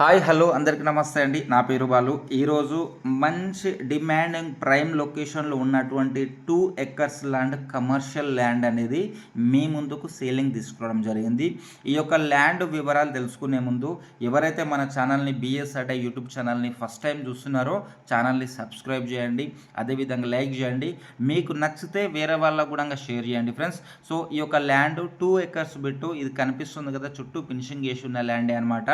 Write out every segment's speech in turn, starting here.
Hi hello అందరికీ నమస్తే అండి. నా పేరు బాలు. ఈరోజు మంచి డిమాండింగ్ ప్రైమ్ లొకేషన్లో ఉన్నటువంటి two acres land commercial land అనేది మీ ముందుకు సేలింగ్ తీసుకురావడం జరిగింది. ఈ యొక్క ల్యాండ్ వివరాలు తెలుసుకునే ముందు ఎవరైతే మన ఛానల్ని బిఎస్ అటే యూట్యూబ్ ఛానల్ని ఫస్ట్ టైం చూస్తున్నారో ఛానల్ని సబ్స్క్రైబ్ చేయండి. అదేవిధంగా లైక్ చేయండి. మీకు నచ్చితే వేరే వాళ్ళకు కూడా షేర్ చేయండి ఫ్రెండ్స్ సో ఈ యొక్క ల్యాండ్ టూ ఎకర్స్ బిట్టు ఇది కనిపిస్తుంది కదా చుట్టూ ఫినిషింగ్ చేసి ఉన్న ల్యాండే అనమాట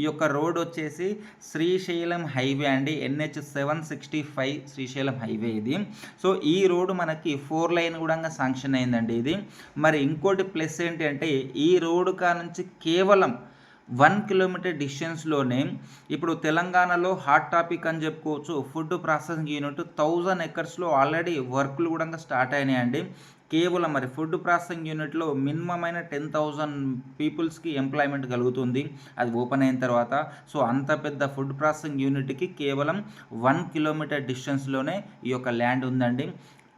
ఈ యొక్క రోడ్ వచ్చేసి శ్రీశైలం హైవే అండి. NH seven sixty five Srisailam highway ఇది. సో ఈ రోడ్డు మనకి ఫోర్ లైన్ కూడా శాంక్షన్ అయిందండి ఇది. మరి ఇంకోటి ప్లస్ ఏంటి అంటే ఈ రోడ్డు కా నుంచి కేవలం వన్ కిలోమీటర్ డిస్టెన్స్లోనే ఇప్పుడు తెలంగాణలో హాట్ టాపిక్ అని చెప్పుకోవచ్చు ఫుడ్ ప్రాసెసింగ్ యూనిట్ థౌజండ్ ఎకర్స్లో ఆల్రెడీ వర్క్లు కూడా స్టార్ట్ అయినాయండి. కేవలం మరి ఫుడ్ ప్రాసెసింగ్ యూనిట్లో మినిమం అయిన టెన్ థౌజండ్ పీపుల్స్కి ఎంప్లాయ్మెంట్ కలుగుతుంది. అది ఓపెన్ అయిన తర్వాత సో అంత పెద్ద ఫుడ్ ప్రాసెసింగ్ యూనిట్కి కేవలం వన్ కిలోమీటర్ డిస్టెన్స్లోనే ఈ యొక్క ల్యాండ్ ఉందండి.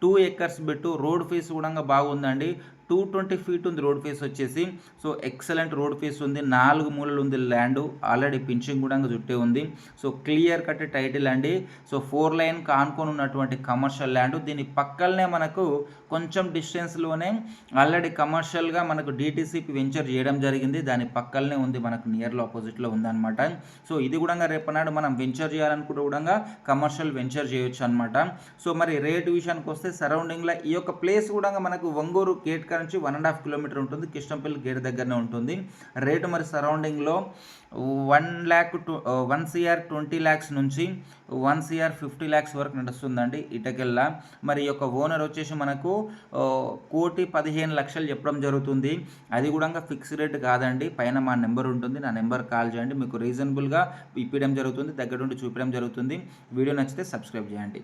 టూ ఎకర్స్ పెట్టు రోడ్ ఫేస్ కూడా బాగుందండి. టూ ట్వంటీ ఫీట్ ఉంది రోడ్ ఫేస్ వచ్చేసి. సో ఎక్సలెంట్ రోడ్ ఫేస్ ఉంది. నాలుగు మూలలు ఉంది ల్యాండ్. ఆల్రెడీ పింఛింగ్ కూడా చుట్టే ఉంది. సో క్లియర్ కట్ టైటిల్ అండి సో ఫోర్ లైన్ కానుకొని ఉన్నటువంటి కమర్షియల్ ల్యాండ్. దీని పక్కనే మనకు కొంచెం డిస్టెన్స్లోనే ఆల్రెడీ కమర్షియల్గా మనకు డిటీసీపీ వెంచర్ చేయడం జరిగింది. దాని పక్కనే ఉంది మనకు నియర్లో ఆపోజిట్లో ఉందన్నమాట. సో ఇది కూడా రేపనాడు మనం వెంచర్ చేయాలనుకుంటే కూడా కమర్షియల్ వెంచర్ చేయొచ్చు అనమాట సో మరి రేట్ విషయానికి వస్తే సరౌండింగ్లో ఈ యొక్క ప్లేస్ కూడా మనకు వంగూరు గేట్ నుంచి వన్ అండ్ హాఫ్ కిలోమీటర్ ఉంటుంది. కిష్టంపల్లి గేట్ దగ్గరనే ఉంటుంది. రేటు మరి సరౌండింగ్లో one lakh to one CR twenty lakhs నుంచి వన్ సిఆర్ ఫిఫ్టీ ల్యాక్స్ వరకు నడుస్తుందండి ఇటకెల్లా. మరి యొక్క ఓనర్ వచ్చేసి మనకు uh, కోటి పదిహేను లక్షలు చెప్పడం జరుగుతుంది. అది కూడా ఫిక్స్ రేట్ కాదండి. పైన మా నెంబర్ ఉంటుంది. నా నెంబర్ కాల్ చేయండి. మీకు రీజనబుల్గా ఇప్పించడం జరుగుతుంది. దగ్గర నుండి చూపించడం జరుగుతుంది. వీడియో నచ్చితే సబ్స్క్రైబ్ చేయండి.